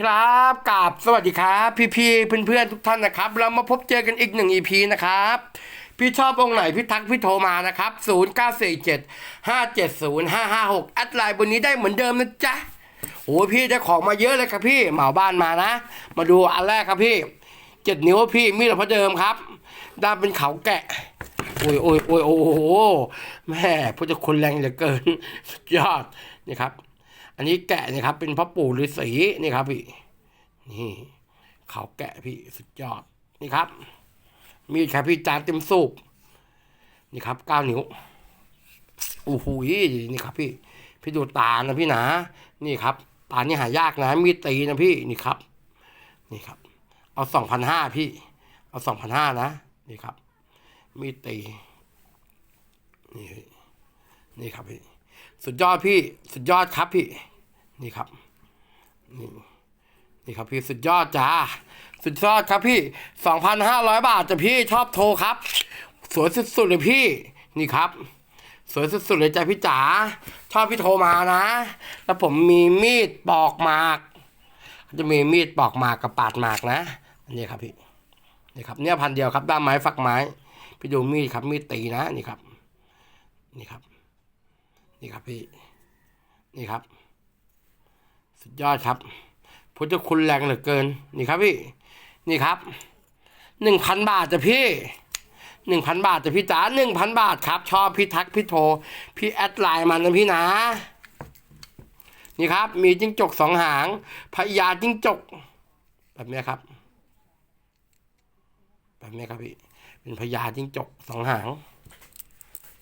ครับกราบสวัสดีครับพี่พี่เพื่อนเพื่อนๆทุกท่านนะครับ เรามาพบเจอกันอีกหนึ่ง EP นะครับ พี่ชอบองค์ไหนพี่ทักพี่โทรมานะครับ 0 9 4 7 5 7 0 5 5 6แอดไลน์บนนี้ได้เหมือนเดิมนะจ๊ะโอ้พี่ได้ของมาเยอะเลยครับพี่เหมาบ้านมานะ มาดูอันแรกครับพี่เจ็ดนิ้วพี่มีดพระเดิมครับด้านเป็นเขาแกะโอ้ยโอ้ยโอ้ยโอ้โหแม่พุทธคุณแรงเหลือเกินสุดยอดนี่ครับ อันนี้แกะนี่ครับ เป็นพ่อปู่ฤาษีนี่ครับพี่ นี่เขาแกะพี่สุดยอดนี่ครับ มีดครับพี่จานเต็มสูบนี่ครับเก้านิ้วโอ้โหนี่ครับ พี่พี่ดูตานะพี่นะนี่ครับตานี่หายากนะมีดตีนะพี่นี่ครับ นี่ครับ เอาสองพันห้าพี่ เอาสองพันห้านะนี่ครับ มีดตีนี่นี่ครับพี่ สุดยอดพี่สุดยอดครับพี่ นี่ครับ นี่นี่ครับพี่สุดยอดจ้าสุดยอดครับพี่สองพันห้าร้อยบาทจ้ะพี่ชอบโทรครับ สวยสุดๆเลยพี่ นี่ครับ สวยสุดๆเลยจ้ะพี่จ๋าชอบพี่โทรมานะ แล้วผมมีมีดปอกหมาก จะมีมีดปอกหมากกับปาดหมากนะอันนี้ครับพี่นี่ครับเนี่ยพันเดียวครับด้ามไม้ฝักไม้ พี่ดูมีดครับมีดตีนะนี่ครับ นี่ครับ นี่ครับพี่ นี่ครับ สุดยอดครับพุทธคุณแรงเหลือเกิน นี่ครับพี่ นี่ครับหนึ่งพันบาทจ้ะพี่หนึ่งพันบาทจ้ะพี่จ๋าหนึ่งพันบาทครับ ชอบพี่ทักพี่โทร พี่แอดไลน์มันนะพี่นะ นี่ครับ มีจิ้งจกสองหางพญาจิ้งจก แบบนี้ครับแบบนี้ครับพี่ เป็นพญาจิ้งจกสองหาง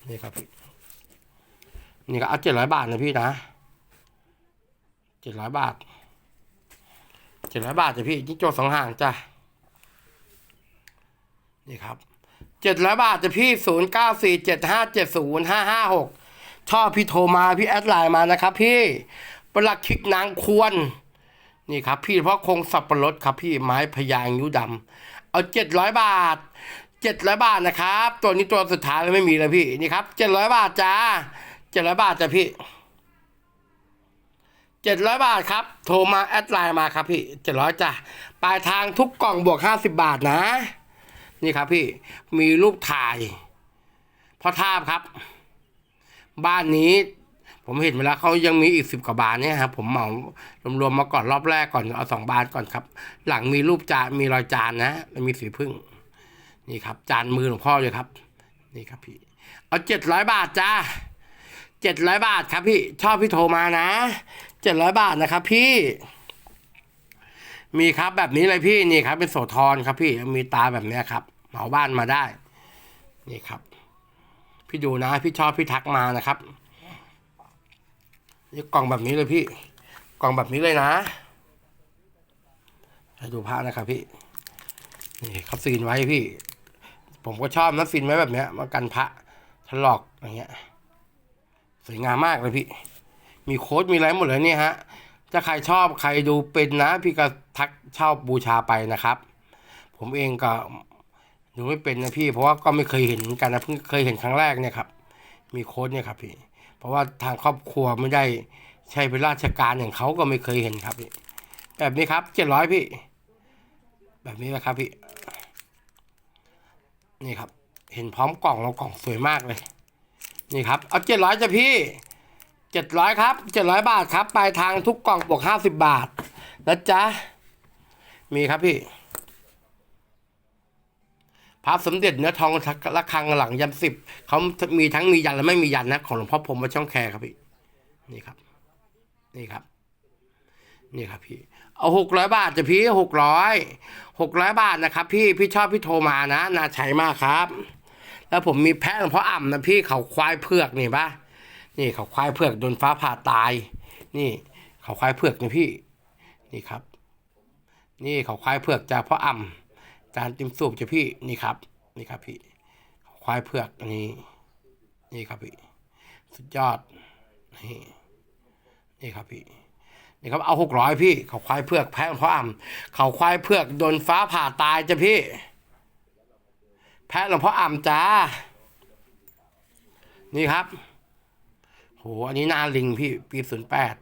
นี่ครับพี่ นี่ก็เอาเจ็ดร้อยบาทนะพี่นะเจ็ดร้อยบาทเจ็ดร้อยบาทจ้ะพี่จิ้งจกสองหางจ้ะนี่ครับเจ็ดร้อยบาทจ้ะพี่ศูนย์เก้าสี่เจ็ดห้าเจ็ดศูนย์ห้าห้าหกชอบพี่โทรมาพี่แอดไลน์มานะครับ พี่ประหลักขิกนางควร นี่ครับ พี่เพราะคงสับปะรดครับพี่ไม้พยางนิ้วดำเอาเจ็ดร้อยบาทเจ็ดร้อยบาทนะครับ ตัวนี้ตัวสุดท้ายแล้วไม่มีแล้วพี่นี่ครับเจ็ดร้อยบาทจ้า จ็ดร้อยบาทจ้ะพี่เจ็ดร้อยบาทครับ โทรมาแอดไลน์มาครับพี่เจ็ดร้อยจ้ะปลายทางทุกกล่องบวกห้าสิบบาทนะ นี่ครับพี่มีรูปถ่ายพ่อทาบครับ บ้านนี้ ผมเห็นเวลาเขายังมีอีกสิบกว่าบานเนี่ยครับผมเหมารวมๆมาก่อนรอบแรกก่อนเอาสองบานก่อนครับ หลังมีรูปจานมีรอยจานนะแล้วมีสีพึ่ง นี่ครับ จานมือหลวงพ่อเลยครับ นี่ครับพี่ เอาเจ็ดร้อยบาทจ้า เจ็ดร้อยบาทครับพี่ ชอบพี่โทรมานะเจ็ดร้อยบาทนะครับพี่ มีครับแบบนี้เลยพี่นี่ครับ เป็นโสธรครับพี่มีตาแบบเนี้ยครับเหมาบ้านมาได้ นี่ครับ พี่ดูนะพี่ชอบพี่ทักมานะครับนี่กล่องแบบนี้เลยพี่ กล่องแบบนี้เลยนะให้ดูผ้านะครับพี่ นี่เขาซีนไว้พี่ ผมก็ชอบนะซีนไว้แบบเนี้ยมากันพระถลอกอย่างเงี้ย สวยงามมากเลยพี่ มีโค้ดมีอะไรหมดเลยเนี่ยฮะ ถ้าใครชอบใครดูเป็นนะ พี่ก็ทักเช่าบูชาไปนะครับ ผมเองก็ดูไม่เป็นนะพี่ เพราะว่าก็ไม่เคยเห็นเหมือนกันนะเพิ่งเคยเห็นครั้งแรกเนี่ยครับ มีโค้ดเนี่ยครับพี่ เพราะว่าทางครอบครัวไม่ได้ใช้เป็นราชการอย่างเขาก็ไม่เคยเห็นครับพี่ แบบนี้ครับเจ็ดร้อยพี่ แบบนี้นะครับพี่ นี่ครับ เห็นพร้อมกล่องแล้วกล่องสวยมากเลย นี่ครับ เอาเจ็ดร้อยจ้ะพี่เจ็ดร้อยครับเจ็ดร้อยบาทครับปลายทางทุกกล่องบวกห้าสิบบาทนะจ๊ะ มีครับพี่พระสมเด็จเนื้อทองระฆังหลังยันสิบเขามีทั้งมียันและไม่มียันนะ ของหลวงพ่อพรมวัดช่องแคครับพี่ นี่ครับ นี่ครับ นี่ครับพี่ เอาหกร้อยบาทจะพี่หกร้อยหกร้อยบาทนะครับ พี่พี่ชอบพี่โทรมานะ น่าใช้มากครับ แล้วผมมีแพะหลวงพ่ออ่ำนะพี่เขาควายเผือกนี่ปะนี่เขาควายเผือกโดนฟ้าผ่าตาย นี่ เขาควายเผือกนี่พี่ นี่ครับ นี่เขาควายเผือกจากพ่ออ่ำจานติมสูบจะพี่นี่ครับ นี่ครับพี่ เขาควายเผือกอันนี้ นี่ครับพี่ สุดยอด นี่นี่ครับพี่นี่ครับเอาหกร้อยพี่ เขาควายเผือกแพะหลวงพ่ออ่ำเขาควายเผือกโดนฟ้าผ่าตายจ้ะพี่ แพะหลวงพ่ออ่ำจ้า นี่ครับโหอันนี้หนาลิงพี่ปีศูนย์แปด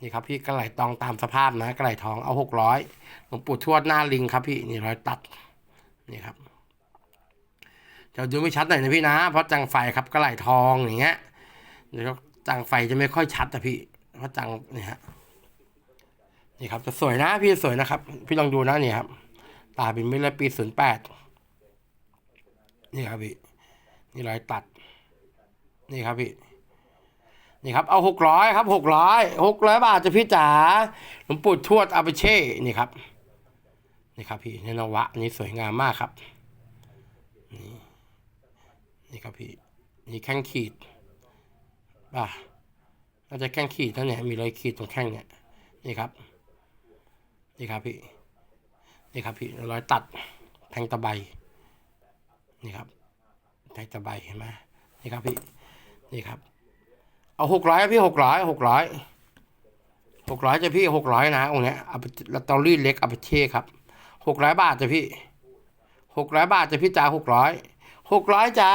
นี่ครับพี่กระไหลตองตามสภาพนะกระไหลทองเอาหกร้อยหลวงปู่ทวดหน้าลิงครับพี่นี่รอยตัดนี่ครับจะดูไม่ชัดหน่อยนะพี่นะ เพราะจังไฟครับกระไหลทองอย่างเงี้ยเดี๋ยวจังไฟจะไม่ค่อยชัดอะพี่เพราะจังนี่ฮะนี่ครับจะสวยนะพี่สวยนะครับ พี่ลองดูนะนี่ครับตาเป็นไม่เลปีศูนย์แปด นี่ครับพี่ นี่รอยตัด นี่ครับพี่ นี่ครับ เอาหกร้อยครับหกร้อยหกร้อยบาทจะพี่จ๋าหลวงปู่ทวดอาเปเช่ นี่ครับ นี่ครับพี่เนนวะนนี้สวยงามมากครับ นี่ นี่ครับพี่ นี่แข้งขีดป่ะน่าจะแข้งขีดนั่นเนี่ยมีรอยขีดตรงแข้งเนี่ย นี่ครับ นี่ครับพี่ นี่ครับพี่รอยตัดแทงตะไบ นี่ครับแทงตะไบเห็นไหมนี่ครับพี่นี่ครับ เอาหกร้อยพี่หกร้อยหกร้อยหกร้อยจะพี่หกร้อยนะองค์เนี้ยอาไปลอตเตอรี่เล็กอาไปเช่ครับหกร้อยบาทจะพี่หกร้อยบาทจะพี่จ้าหกร้อยหกร้อยจ้า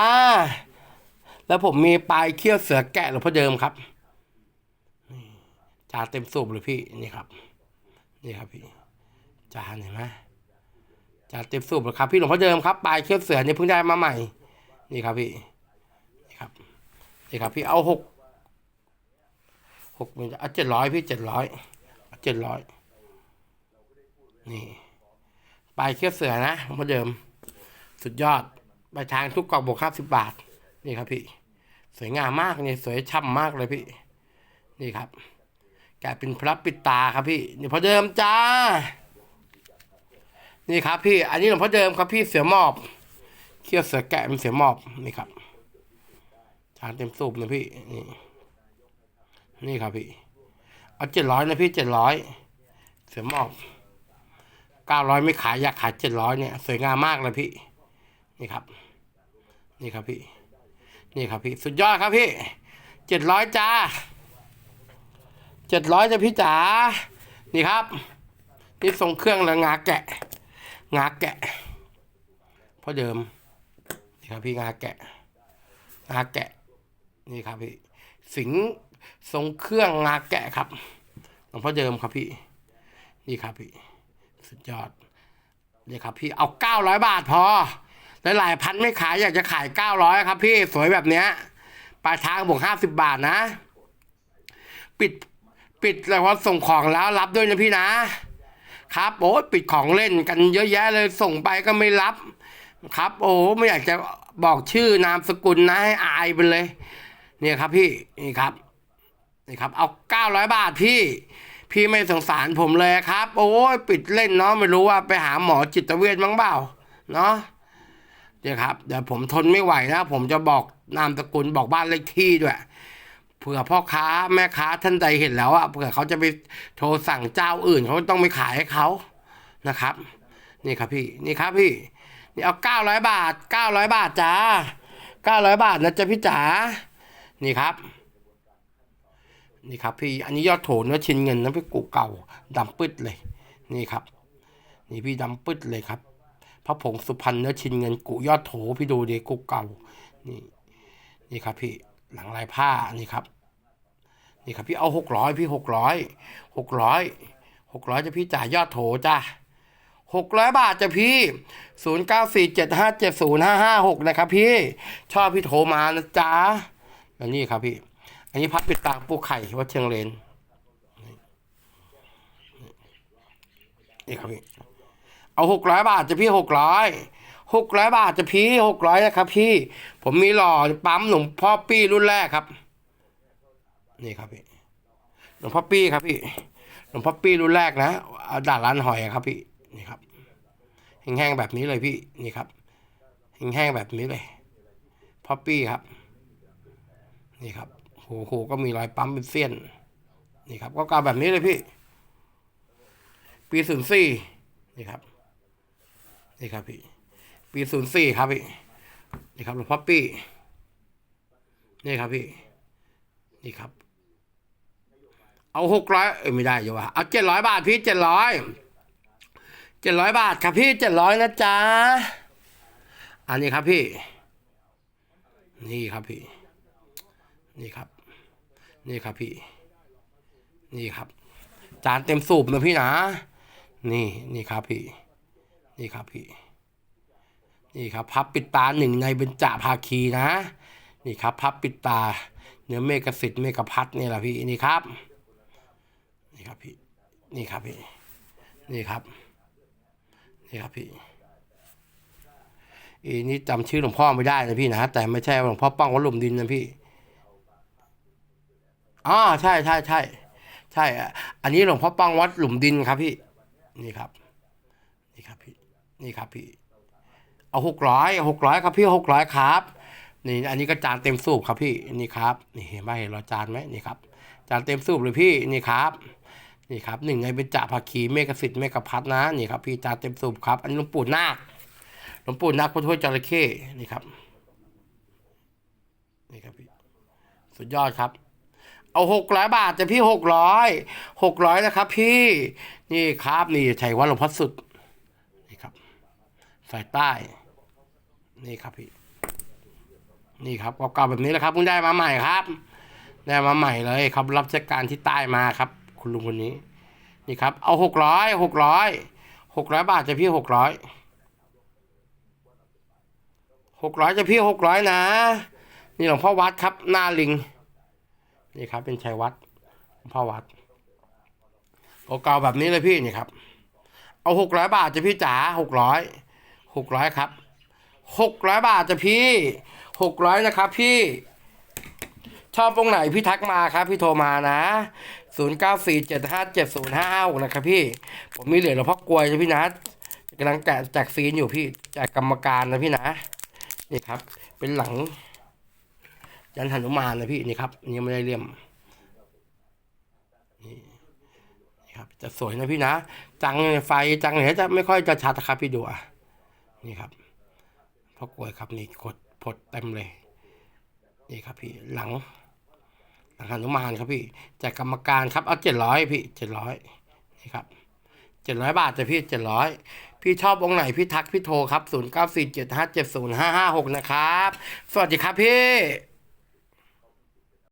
แล้วผมมีปลายเขี้ยวเสือแกะหรือพ่อเดิมครับนี่าเต็มสูบเลยพี่นี่ครับ นี่ครับพี่จานเห็นไหม จานเต็มสูบเลยครับพี่หลวงพ่อเดิมครับปลายเขี้ยวเสือนี่เพิ่งได้มาใหม่ นี่ครับพี่นี่ครับนี่ครับพี่เอาหกหกมันจะเอาเจ็ดร้อยพี่เจ็ดร้อยเจ็ดร้อยนี่ปลายเขี้ยวเสือนะหลวงพ่อเดิม สุดยอดใบทางทุกกล่องบวกห้าสิบบาท นี่ครับพี่ สวยงามมากนี่สวยช่ำมากเลยพี่ นี่ครับแกเป็นพระปิดตาครับพี่ นี่พอเดิมจ้า นี่ครับพี่ อันนี้หลวงพ่อเดิมครับพี่เสือมอบเขี้ยวเสือแกะเป็นเสือมอบนี่ครับจานเต็มสูบนะพี่นี่นี่ครับพี่ เอาเจ็ดร้อยนะพี่เจ็ดร้อยเสือมอบเก้าร้อยไม่ขายอยากขายเจ็ดร้อยเนี่ยสวยงามมากเลยพี่ นี่ครับ นี่ครับพี่ นี่ครับพี่ สุดยอดครับพี่เจ็ดร้อยจ้าเจ็ดร้อยจ้ะพี่จ๋านี่ครับ นี่ทรงเครื่องแล้วงาแกะ งาแกะเพราะเดิมนี่ครับพี่งาแกะงาแกะนี่ครับพี่สิงทรงเครื่องงาแกะครับหลวงพ่อเดิมครับพี่ นี่ครับพี่ สุดยอดนี่ครับพี่เอาเก้าร้อยบาทพอหลายพันไม่ขายอยากจะขายเก้าร้อยครับ พี่สวยแบบเนี้ยปลายทางบวกห้าสิบบาทนะ ปิดปิดแล้วพอส่งของแล้วรับด้วยนะพี่นะ ครับโอ้ปิดของเล่นกันเยอะแยะเลยส่งไปก็ไม่รับ ครับ โอ้ไม่อยากจะบอกชื่อนามสกุลนะให้อายไปเลย เนี่ยครับพี่นี่ครับนี่ครับ เอาเก้าร้อยบาทพี่ พี่ไม่สงสารผมเลยครับ โอ้ยปิดเล่นเนาะไม่รู้ว่าไปหาหมอจิตเวชมั้งเปล่าเนาะเดี๋ยวครับเดี๋ยวผมทนไม่ไหวนะผมจะบอกนามสกุลบอกบ้านเลขที่ด้วย เผื่อพ่อค้าแม่ค้าท่านใดเห็นแล้วอะเผื่อเขาจะไปโทรสั่งเจ้าอื่นเขาต้องไปขายให้เขานะครับ นี่ครับพี่นี่ครับพี่นี่เอาเก้าร้อยบาทเก้าร้อยบาทจ้าเก้าร้อยบาทนะจ๊ะพี่จ๋านี่ครับ นี่ครับพี่อันนี้ยอดโถนื้อชิ้นเงินนะพี่กูเก่าดำปึ๊ดเลย นี่ครับ นี่พี่ดำปึ๊ดเลยครับพระผงสุพรรณเนื้อชินเงินกุยอดโถพี่ดูดิกุเก่านี่นี่ครับพี่หลังลายผ้านี่ครับ นี่ครับพี่เอาหกร้อยพี่หกร้อยหกร้อยหกร้อยจะพี่จ่ายยอดโถจ้าหกร้อยบาทจะพี่ศูนย์เก้าสี่เจ็ดห้าเจ็ดศูนย์ห้าห้าหกนะครับพี่ ชอบพี่โทรมานะจ๊ะแล้วนี่ครับพี่ อันนี้พัดปิดตาปูไข่วัดเชียงเลนนี่ครับพี่ เอาหกร้อยบาทจะพี่หกร้อยหกร้อยบาทจะพี่หกร้อยนะครับพี่ ผมมีหล่อปั๊มหลวงพ่อปี้รุ่นแรกครับ นี่ครับพี่หลวงพ่อปี้ครับพี่หลวงพ่อปี้รุ่นแรกนะเอาด่านร้านหอยครับพี่นี่ครับแห้งๆแบบนี้เลยพี่นี่ครับแห้งๆแบบนี้เลยพ่อปี้ครับ นี่ครับโหโหก็มีรอยปั๊มเป็นเส้นนี่ครับ ก็กาแบบนี้เลยพี่ ปีศูนย์สี่นี่ครับ นี่ครับพี่ ปีศูนย์สี่ครับพี่นี่ครับหลวงพ่อปี้นี่ครับพี่ นี่ครับ เอาหกร้อยไม่ได้อยู่วะเอาเจ็ดร้อยบาทพี่เจ็ดร้อยเจ็ดร้อยบาทครับพี่เจ็ดร้อยนะจ๊ะอันนี้ครับพี่ นี่ครับพี่ นี่ครับ นี่ครับพี่ นี่ครับ จานเต็มสูบนะพี่นะ นี่นี่ครับพี่ นี่ครับพี่ นี่ครับพับปิดตาหนึ่งในเบญจภาคีนะ นี่ครับ พับปิดตา เนื้อเมฆสิทธิ์เมฆพัฒน์นี่แหละพี่นี่ครับ นี่ครับพี่ นี่ครับพี่ นี่ครับ นี่ครับพี่อีนี่จำชื่อหลวงพ่อไม่ได้นะพี่นะแต่ไม่ใช่หลวงพ่อป้องวัดหลุมดินนะพี่อ๋อใช่ใช่ใช่ใช่อะอันนี้หลวงพ่อป้องวัดหลุมดินครับพี่ นี่ครับ นี่ครับพี่ นี่ครับพี่ เอาหกร้อยหกร้อยครับพี่หกร้อยครับ นี่ อันนี้ก็จานเต็มสูบครับพี่ นี่ครับ นี่เห็นไหมเห็นเราจานไหมนี่ครับ จานเต็มสูบเลยพี่ นี่ครับ นี่ครับหนึ่งในเป็นจ่าภาคีเมฆสิทธิ์เมฆพัฒน์นะนี่ครับพี่จาเต็มสูบครับ อันนี้หลวงปู่นาคหลวงปู่นาคพุทธจระเข้นี่ครับนี่ครับพี่สุดยอดครับ เอาหกร้อยบาทจะพี่หกร้อยหกร้อยนะครับ พี่นี่ครับนี่ชัยวัดหลวงพ่อสุดนี่ครับสายใต้ นี่ครับพี่ นี่ครับเก่าๆแบบนี้แหละครับเพิ่งได้มาใหม่ครับได้มาใหม่เลยครับ รับราชการที่ใต้มาครับ คุณลุงคนนี้ นี่ครับ เอาหกร้อยหกร้อยหกร้อยบาทจะพี่หกร้อยหกร้อยจะพี่หกร้อยนะ นี่หลวงพ่อวัดครับหน้าลิง นี่ครับ เป็นชัยวัดหลวงพ่อวัดเก่าๆแบบนี้เลยพี่นี่ครับ เอาหกร้อยบาทจะพี่จ๋าหกร้อยหกร้อยครับหกร้อยบาทจะพี่หกร้อยนะครับ พี่ชอบตรงไหนพี่ทักมาครับ พี่โทรมานะ ศูนย์เก้าสี่เจ็ดห้าเจ็ดศูนย์ห้าห้านะครับพี่ ผมมีเหรียญหลวงพ่อกลวยนะพี่นะกำลังแกะแจกซีนอยู่พี่แจกกรรมการนะพี่นะนี่ครับ เป็นหลังยันหนุมานนะพี่นี่ครับนี่ไม่ได้เลี่ยมนี่ครับ จะสวยนะพี่นะ จังไฟจังเนี่ยจะไม่ค่อยจะชัดนะครับพี่ดูอะนี่ครับพ่อกลวยครับนี่กดพดเต็มเลย นี่ครับพี่หลัง หลังหนุมานครับพี่แจกกรรมการครับเอาเจ็ดร้อยพี่เจ็ดร้อยนี่ครับเจ็ดร้อยบาทจะพี่เจ็ดร้อยพี่ชอบองค์ไหนพี่ทักพี่โทรครับศูนย์เก้าสี่เจ็ดห้าเจ็ดศูนย์ห้าห้าหกนะครับ สวัสดีครับพี่